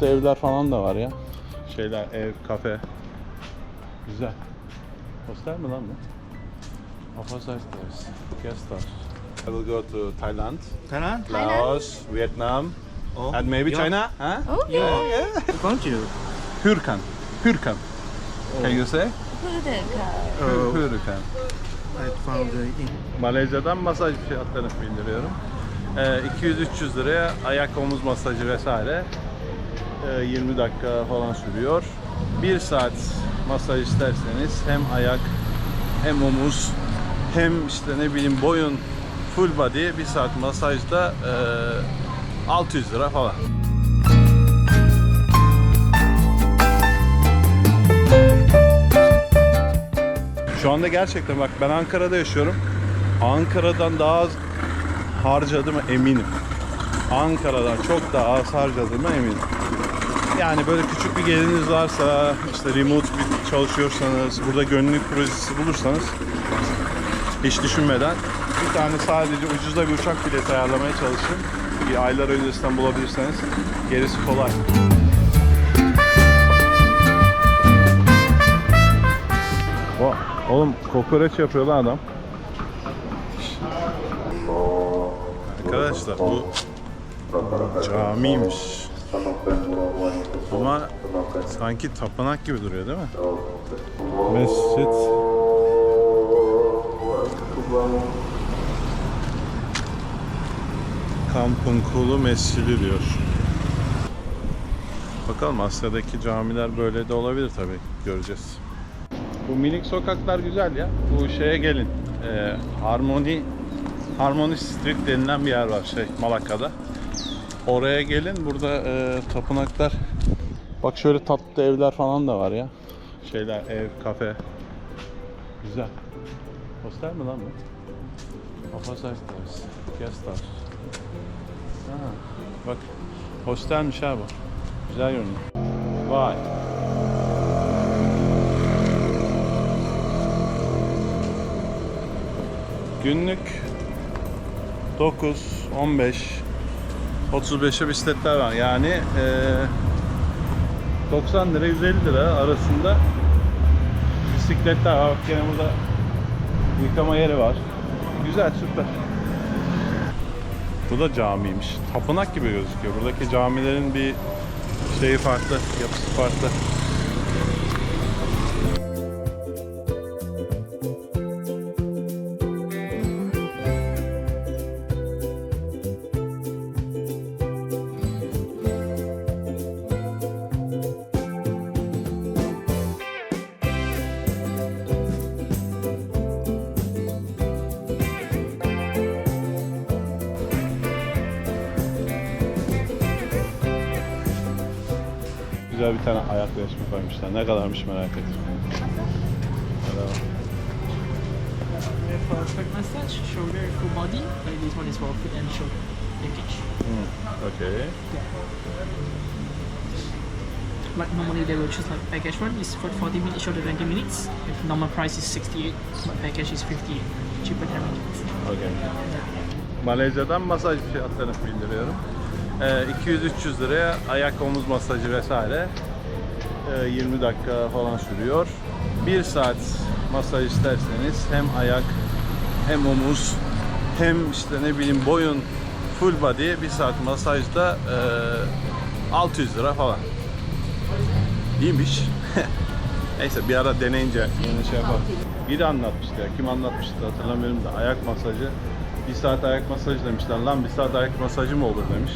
tatlı evler falan da var ya. Şeyler, ev, kafe. Güzel. Hostel mi lan bu? Opposite place. Guest house. I will go to Thailand, Thailand? Laos, Vietnam, Oh. and maybe Yeah. China. Huh? Okay. Yeah, yeah. Can't you? Hürkan. Hürkan. Can you say? Uh, Hürkan. I found the in Malezya'dan masaj fiyatlarını bildiriyorum. Ee, 200-300 liraya ayak omuz masajı vesaire. Ee, 20 dakika falan sürüyor. 1 saat masaj isterseniz hem ayak hem omuz hem işte ne bileyim boyun full body 1 saat masajda ee, 600 lira falan. Şu anda gerçekten bak ben Ankara'da yaşıyorum. Ankara'dan daha az harcadığıma eminim. Ankara'dan çok daha az harcadığıma eminim. Yani böyle küçük bir geliriniz varsa, işte remote bir çalışıyorsanız, burada gönüllülük projesi bulursanız hiç düşünmeden bir tane sadece ucuzda bir uçak bileti ayarlamaya çalışın. Bir aylar öncesinden bulabilirseniz gerisi kolay. Oğlum kokoreç yapıyor lan adam. Arkadaşlar bu camiymiş. Ama sanki tapınak gibi duruyor değil mi? Mescit. Kampın Kulu Mescidi diyor. Bakalım Asya'daki camiler böyle de olabilir tabii. Göreceğiz. Bu minik sokaklar güzel ya. Bu şeye gelin. Ee, Harmony Harmony Street denilen bir yer var şey Malaka'da. Oraya gelin. Burada e, tapınaklar. Bak şöyle tatlı evler falan da var ya. Şeyler, ev, kafe. Güzel. Hostel mi lan bu? Opposite place. Guest house. Bak hostelmiş ha bu. Güzel görünüyor. Vay. Günlük 9, 15, 35'e bisikletler var. Yani eee 90 lira 150 lira arasında bisikletler var. Bak gene burada yıkama yeri var. Güzel süper. Bu da camiymiş. Tapınak gibi gözüküyor. Buradaki camilerin bir şeyi farklı, yapısı farklı. Güzel bir tane ayak resmi koymuşlar. Ne kadarmış merak ettim. Have for foot massage, shoulder, full body. Like this one is for foot and shoulder package. Hmm, Okay. Like normally they will choose like package one is for 40 minutes, shoulder 20 minutes. If normal price is 68, but package is 58. Cheaper than minutes. Okay. Malezya'dan masaj fiyatlarını bildiriyorum. Ee, 200-300 liraya ayak omuz masajı vesaire. Ee, 20 dakika falan sürüyor. 1 saat masaj isterseniz hem ayak hem omuz hem işte ne bileyim boyun full body 1 saat masajda ee, 600 lira falan. İyiymiş. Neyse bir ara deneyince yine şey yapalım. Biri anlatmıştı ya. Kim anlatmıştı hatırlamıyorum da ayak masajı. Bir saat ayak masajı demişler. Lan bir saat ayak masajı mı olur demiş.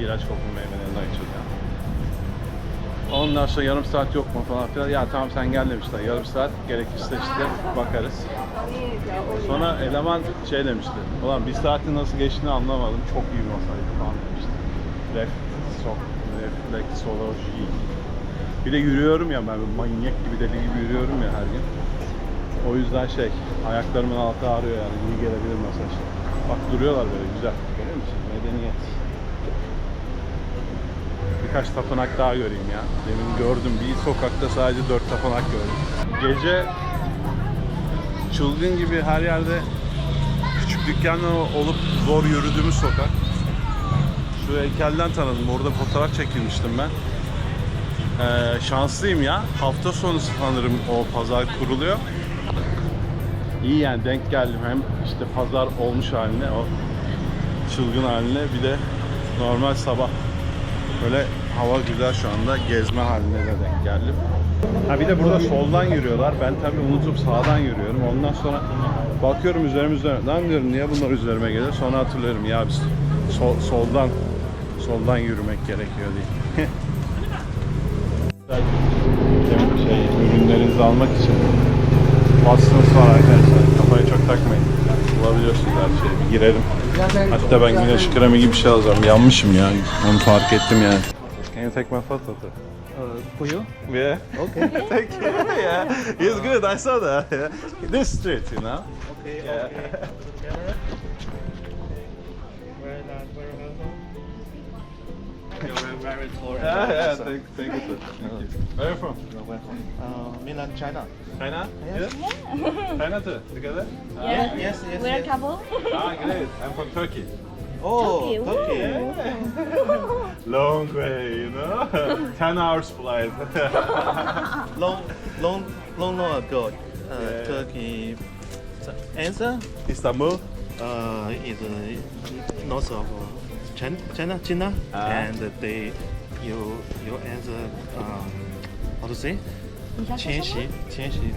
İğrenç kokulu meyvelerinden içiyor. Ondan sonra yarım saat yok mu falan filan. Ya tamam sen gel demişler. Yarım saat gerekirse işte bakarız. Sonra eleman şey demişti. Ulan bir saatin nasıl geçtiğini anlamadım. Çok iyi bir masajdı falan demişti. Refleksoloji. Bir de yürüyorum ya ben manyak gibi deli gibi yürüyorum ya her gün. O yüzden şey ayaklarımın altı ağrıyor yani iyi gelebilir masaj. Bak duruyorlar böyle güzel. Birkaç tapınak daha göreyim ya. Demin gördüm bir sokakta sadece dört tapınak gördüm. Gece çılgın gibi her yerde küçük dükkanlar olup zor yürüdüğümüz sokak. Şu heykelden tanıdım. Orada fotoğraf çekilmiştim ben. Ee, şanslıyım ya. Hafta sonu sanırım o pazar kuruluyor. İyi yani denk geldim. Hem işte pazar olmuş haline, o çılgın haline bir de normal sabah. Böyle hava güzel şu anda. Gezme haline de denk geldim. Ha bir de burada soldan yürüyorlar. Ben tabii unutup sağdan yürüyorum. Ondan sonra bakıyorum üzerime üzerime. Lan diyorum niye bunlar üzerime gelir? Sonra hatırlıyorum ya biz sol- soldan soldan yürümek gerekiyor diye. şey, ürünlerinizi almak için Watson's var arkadaşlar. Kafaya çok takmayın. Bulabiliyorsunuz her şeyi. Bir girelim. Hatta ben güneş kremi gibi bir şey alacağım. Yanmışım ya. Onu fark ettim yani. Can you take my photo too? Uh, for you? Yeah. Okay. Thank you. Yeah. He's good. I saw that. Yeah. This street, you know. Okay. Yeah. You're very, very Yeah, yeah. handsome. Thank, thank you. Sir. Thank you. Where are you from? You're. Uh, Milan, China. China? Yeah. China too. Together? Yeah. Yes, yes, We're a couple. Ah, great. I'm from Turkey. Oh, Turkey, Turkey. Long way, you know. Ten hours flight. long, long, long, long ago, uh, Yeah. Turkey. The answer Istanbul. uh, is uh, north of uh, China, China, China, Ah. and they, you, you answer, um, how to say? 你想说什么 Qianxi, Qianxi.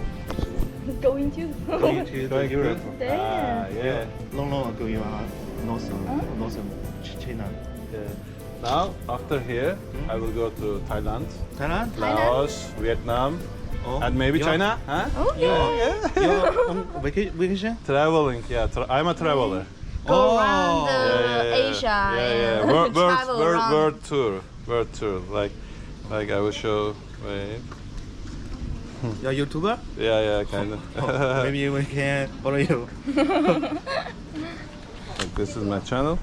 Going to. Going to the Europe. Ah, yeah. Long, long ago, you are north of, north of Ch- China. yeah. Now, after here, I will go to Thailand, Thailand? Laos, Vietnam, Oh, and maybe you're- China. Huh? Oh yeah. You're on vaca- vacation? Traveling, yeah. Tra- I'm a traveler. Go around uh, Yeah, yeah, yeah. Asia Yeah, yeah. and World, world, travel world, world tour, world tour. Like, like I will show. Wait. You're a YouTuber? Yeah, yeah, kind of. Oh, maybe we can follow you. like this is my channel.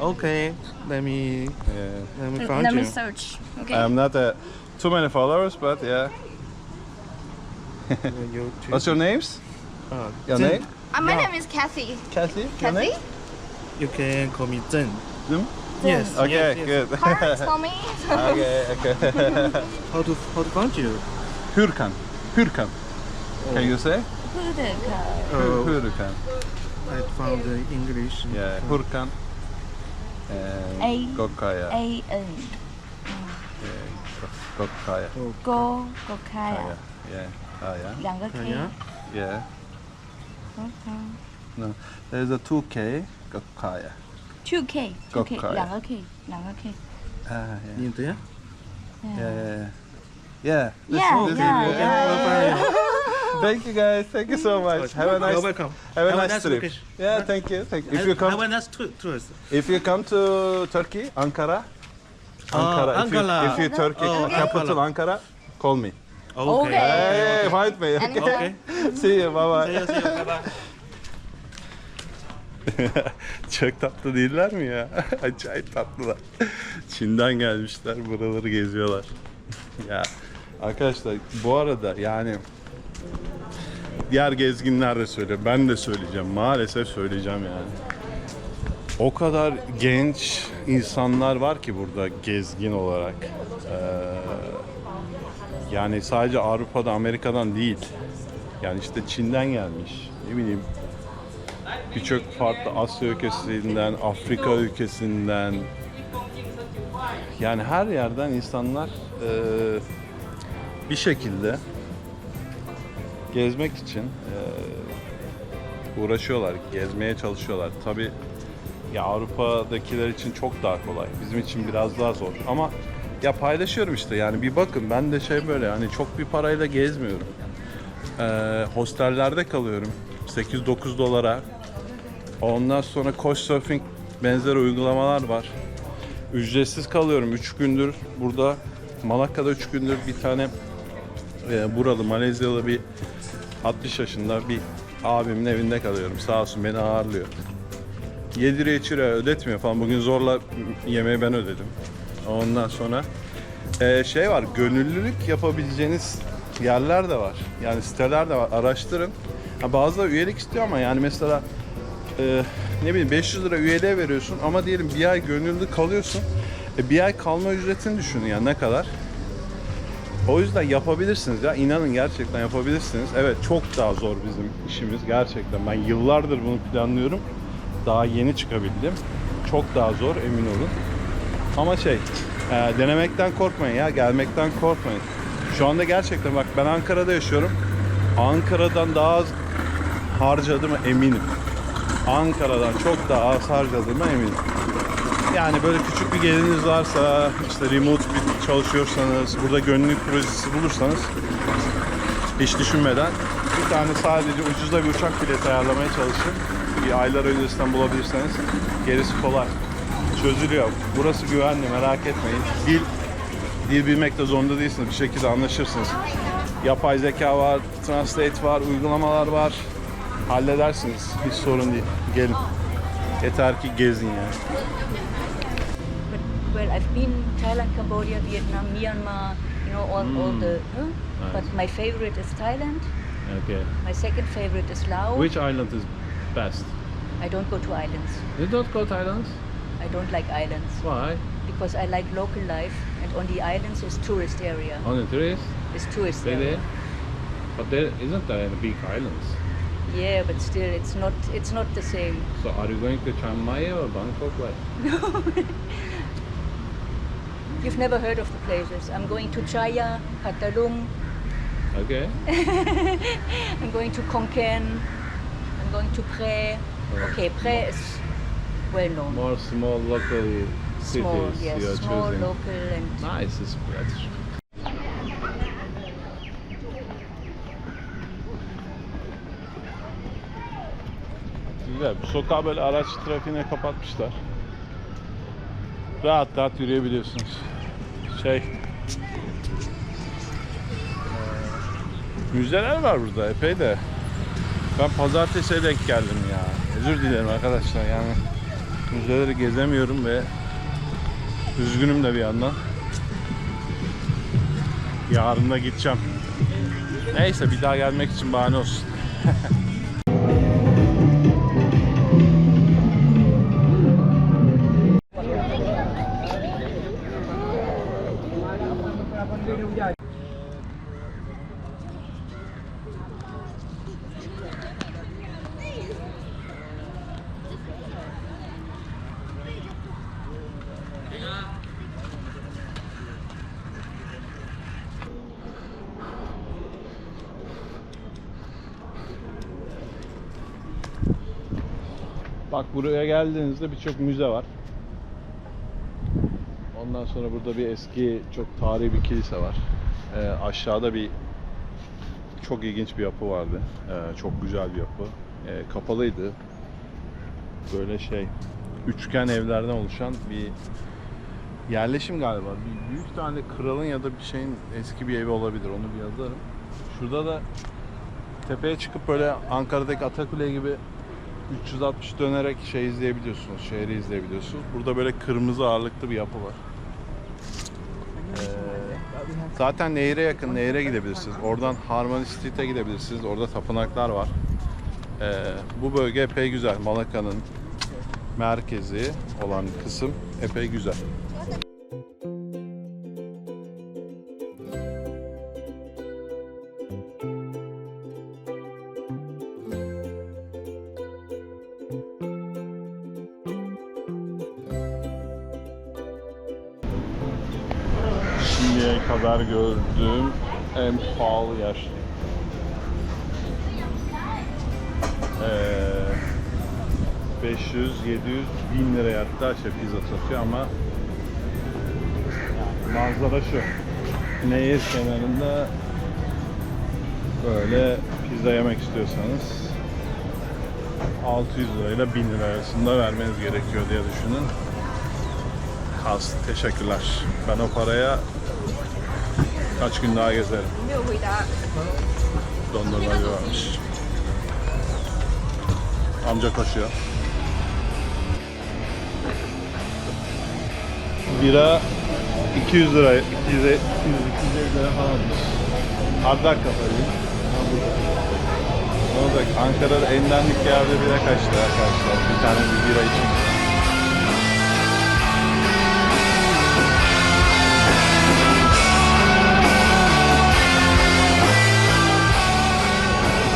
Okay, let me Yeah. let me find Let find me you. search. Okay. I'm not uh, too many followers, but yeah. What's your names? Uh, Your Zhen. name? Uh, my yeah. name is Kathy. Kathy. Your Kathy? Name? You can call me Zhen. Zhen? Yes. Okay, yes, yes. good. Parents for me. okay, okay. How to how to find you? Hürkan. Hürkan. Can you say? Hurika. Uh, Hürkan. I found the English. Yeah, Hürkan. A And Gokaya. A N. Yeah, Gokaya. Go Go Kaya. Kaya. Yeah. Kaya. 两个 K。Kaya? Yeah. Okay. No, there's a 2K. Gokaya. Two K. Two K. Go Kaya. 两个 K。两个 K。 Ah, yeah. 你对呀？ Yeah, yeah, yeah. Yeah. this- Yeah, this is yeah, good. yeah, Thank you guys. Thank you so much. Have a nice, You're welcome. have a Have a nice nice trip. vacation. Yeah, thank you. Thank you. If I- you I come, went last to tourist. if you come to Turkey, Ankara, Oh, Ankara. If you, Ankara. if you Turkey Oh, capital Ankara, call me. Okay. Hey, find me. Anytime. Okay. See you. Bye See bye. you, see you. Bye bye. Çok tatlı değiller mi ya? Acayip tatlılar. Çin'den gelmişler, buraları geziyorlar. ya arkadaşlar bu arada yani diğer gezginler de söylüyor. Ben de söyleyeceğim. Maalesef söyleyeceğim yani. O kadar genç insanlar var ki burada gezgin olarak. Ee, yani sadece Avrupa'da, Amerika'dan değil. Yani işte Çin'den gelmiş. Ne bileyim birçok farklı Asya ülkesinden, Afrika ülkesinden yani her yerden insanlar eee, bir şekilde gezmek için eee, uğraşıyorlar, gezmeye çalışıyorlar. Tabi ya Avrupa'dakiler için çok daha kolay. Bizim için biraz daha zor. Ama ya paylaşıyorum işte yani bir bakın ben de şey böyle hani çok bir parayla gezmiyorum. Eee hostellerde kalıyorum. 8-9 dolara Ondan sonra Couchsurfing benzeri uygulamalar var. Ücretsiz kalıyorum 3 gündür burada. Malakka'da 3 gündür bir tane e, buralı Malezyalı bir 60 yaşında bir abimin evinde kalıyorum. Sağ olsun beni ağırlıyor. Yediriyor içiriyor ödetmiyor falan. Bugün zorla yemeği ben ödedim. Ondan sonra e, şey var gönüllülük yapabileceğiniz yerler de var. Yani siteler de var. Araştırın. Ha, bazıları üyelik istiyor ama yani mesela e, ne bileyim 500 lira üyeliğe veriyorsun ama diyelim bir ay gönüllü kalıyorsun. E, bir ay kalma ücretini düşünün yani ne kadar. O yüzden yapabilirsiniz ya inanın gerçekten yapabilirsiniz. Evet çok daha zor bizim işimiz gerçekten. Ben yıllardır bunu planlıyorum. Daha yeni çıkabildim. Çok daha zor emin olun. Ama şey e, denemekten korkmayın ya gelmekten korkmayın. Şu anda gerçekten bak ben Ankara'da yaşıyorum. Ankara'dan daha az harcadığıma eminim. Ankara'dan çok daha az harcadığıma eminim. Yani böyle küçük bir geliriniz varsa, işte remote bir çalışıyorsanız, burada gönüllülük projesi bulursanız hiç düşünmeden bir tane sadece ucuza bir uçak bileti ayarlamaya çalışın. Bir aylar öncesinden bulabilirseniz gerisi kolay. Çözülüyor. Burası güvenli merak etmeyin. Dil dil bilmekte zorunda değilsiniz. Bir şekilde anlaşırsınız. Yapay zeka var, translate var, uygulamalar var. Halledersiniz. Hiç sorun değil. Gelin. Yeter ki gezin yani. But, well, I've been Thailand, Cambodia, Vietnam, Myanmar, you know, all, all hmm. the. Huh? But my favorite is Thailand. Okay. My second favorite is Laos. Which island is best? I don't go to islands. You don't go to islands? I don't like islands Why? because I like local life, and on the islands is tourist area. Only tourists? It's tourist Really? area. But there isn't there any big islands. Yeah, but still, it's not. It's not the same. So are you going to Chiang Mai or Bangkok? What? No. You've never heard of the places. I'm going to Chaya, Patalung. Okay. I'm going to Konkan. I'm going to Pre. Okay, Pre is well known. More small local cities Small, yes, small, choosing. local, and Nice. It's, Güzel. Sokağı böyle araç trafiğine kapatmışlar. Rahat rahat yürüyebiliyorsunuz. Şey... eee, Müzeler var burada epey de. Ben pazartesiye denk geldim ya. Özür dilerim arkadaşlar yani. Müzeleri gezemiyorum ve Üzgünüm de bir yandan. Yarın da gideceğim. Neyse bir daha gelmek için bahane olsun. Bak buraya geldiğinizde birçok müze var. Ondan sonra burada bir eski çok tarihi bir kilise var. Ee, aşağıda bir çok ilginç bir yapı vardı. Ee, çok güzel bir yapı. Ee, kapalıydı. Böyle şey üçgen evlerden oluşan bir yerleşim galiba. Bir büyük tane kralın ya da bir şeyin eski bir evi olabilir. Onu bir yazarım. Şurada da tepeye çıkıp böyle Ankara'daki Atakule gibi 360 dönerek şey izleyebiliyorsunuz, şehri izleyebiliyorsunuz. Burada böyle kırmızı ağırlıklı bir yapı var. Ee, zaten nehire yakın, nehire gidebilirsiniz. Oradan Harmony Street'e gidebilirsiniz. Orada tapınaklar var. Ee, bu bölge epey güzel. Malaka'nın merkezi olan kısım epey güzel. Şimdiye kadar gördüğüm en pahalı yer. Ee, 500, 700, 1000 liraya hatta şey pizza satıyor ama manzara şu. Nehir kenarında böyle pizza yemek istiyorsanız 600 lirayla 1000 lira arasında vermeniz gerekiyor diye düşünün. Kast. Teşekkürler. Ben o paraya kaç gün daha gezerim. Dondurmacı varmış. Amca koşuyor. Bira 200 lira, 200, 200 250 lira falanmış. Hard rock kafayı. Ne olacak? Ankara'da en dandik yerde bire kaçtı arkadaşlar. Bir tane bir bira için.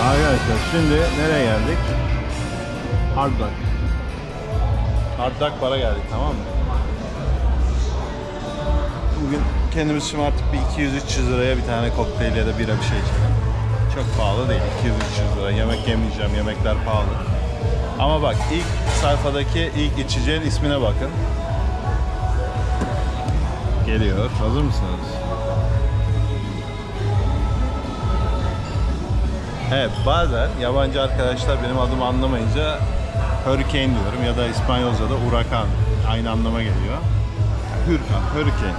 Arkadaşlar şimdi nereye geldik? Hard Rock. Hard Rock bara geldik tamam mı? Bugün kendimiz şımartıp bir 200-300 liraya bir tane kokteyl ya da bira bir şey içelim. Çok pahalı değil 200-300 lira. Yemek yemeyeceğim, yemekler pahalı. Ama bak ilk sayfadaki ilk içeceğin ismine bakın. Geliyor. Hazır mısınız? Evet bazen yabancı arkadaşlar benim adımı anlamayınca hurricane diyorum ya da İspanyolca'da urakan aynı anlama geliyor. Hurricane, hurricane.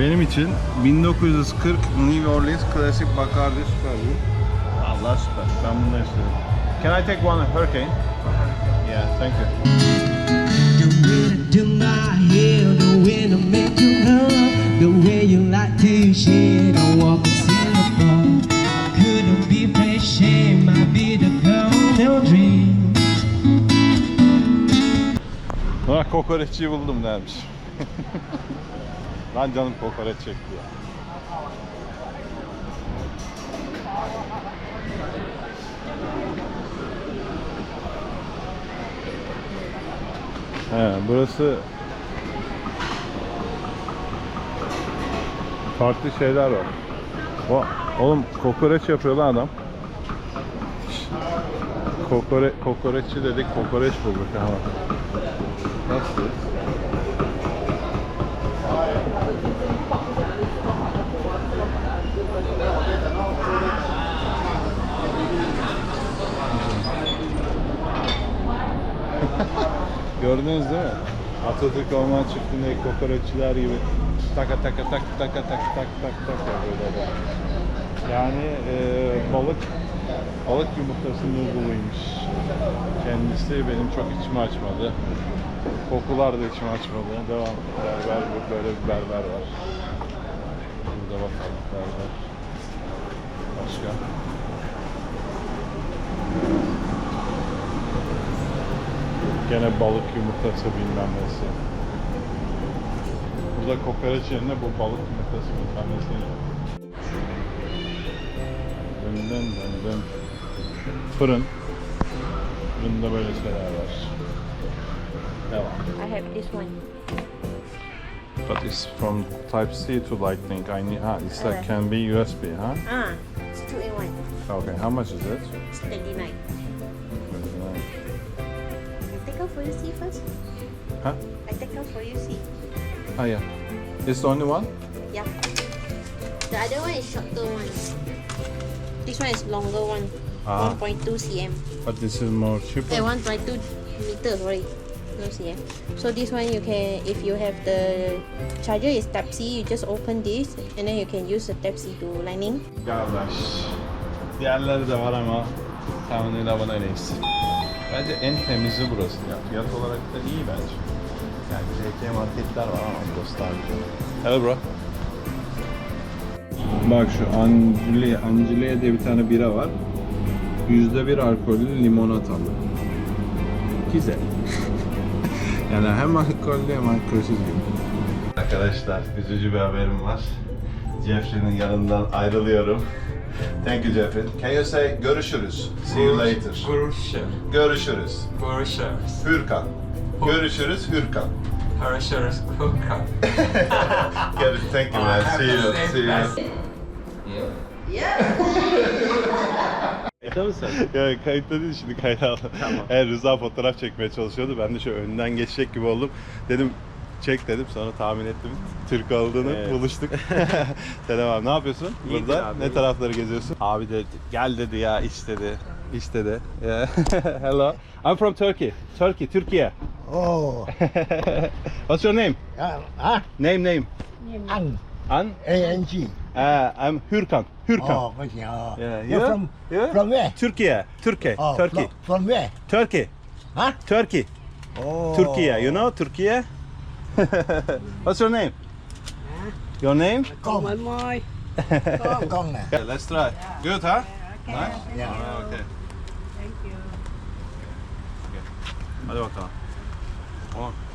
Benim için 1940 New Orleans klasik Bacardi süper bu. Allah süper. Ben bunu istiyorum. Can I take one hurricane? Yeah, thank you. The way you like to kokoreççiyi buldum dermiş. Lan canım kokoreç çekti ya. He, burası farklı şeyler var. O, oğlum kokoreç yapıyor lan adam. Kokore, kokoreççi dedik, kokoreç bulduk ama. Gördünüz değil mi? Atatürk Orman Çiftliği'ndeki kokoreççiler gibi taka taka tak taka tak tak tak tak yapıyor. Yani e, balık balık yumurtasının noodle'ıymış. Kendisi benim çok içimi açmadı. Kokular da içimi açmadı. Devam. Berber böyle bir berber var. Burada bakalım berber. Başka. Gene balık yumurtası bilmem nesi. Burada kokoreç yerine bu balık yumurtası bilmem nesi. Dın dın dın dın. Fırın. Fırında böyle şeyler var. Devam. I have this one. But it's from Type-C to Lightning. I need, ah, it's like Okay. can be USB, huh? Ah, it's two in one. Okay, how much is it? It's 39. I take out for you see first. Huh? I take out for you see. Ah, yeah. It's the only one? Yeah. The other one is shorter one. This one is longer one. Ah. 1.2 cm. But this is more cheaper. Eh, 1.2 meter, sorry. No cm. So this one you can, if you have the charger is Type C, you just open this and then you can use the Type C to lightning. Kardeş. Diğerleri de var ama tahminiyle bana iyisi. Bence en temizi burası ya. Fiyat olarak da iyi bence. Yani JK marketler var ama burası daha güzel. Hello bro. Bak şu Angile, Angile diye bir tane bira var. Yüzde bir alkollü limonatalı. Güzel. yani hem alkollü hem alkolsüz gibi. Arkadaşlar üzücü bir haberim var. Jeffrey'nin yanından ayrılıyorum. Thank you Jeffrey. Can you say görüşürüz? See you later. Görüşürüz. Görüşürüz. Görüşürüz. Hürkan. Görüşürüz Hürkan. Görüşürüz. İt. Thank you man. See you. See you. Kayıtta mısın? Ya kayıtta değil şimdi kayda aldım. Tamam. Evet, Rıza fotoğraf çekmeye çalışıyordu. Ben de şu önden geçecek gibi oldum. Dedim çek dedim sonra tahmin ettim. Türk olduğunu Evet. buluştuk. Selam abi ne yapıyorsun İyidir burada? abi, ne iyi. tarafları geziyorsun? Abi de gel dedi ya iç dedi. İç dedi. Yeah. Hello. I'm from Turkey. Turkey, Türkiye. Oh, What's your name? ah, ah, Name name. Ang, An? A-N-G. Uh, I'm Hürkan. Hürkan. Oh, okay. Oh. Yeah. You're, from, yeah? from where? Türkiye. Türkiye. Oh, Turkey. From, from where? Turkey. Huh? Turkey. Oh. Türkiye. You know Türkiye? What's your name? Huh? Your name? Kong. Kong. Kong. Okay, let's try. Yeah. Good, huh? Yeah, okay. Nice? Yeah. Oh, okay. Thank you. Okay. Hadi bakalım. Tamam.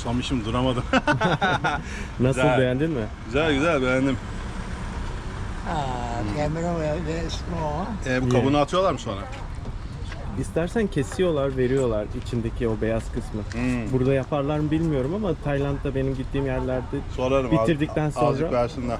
Susamışım duramadım. Nasıl Güzel. beğendin mi? güzel güzel beğendim. Ah, camera very small. Ee, bu kabuğunu atıyorlar mı sonra? İstersen kesiyorlar, veriyorlar içindeki o beyaz kısmı. Hmm. Burada yaparlar mı bilmiyorum ama Tayland'da benim gittiğim yerlerde Sorarım. Bitirdikten az- sonra- Azıcık versinler.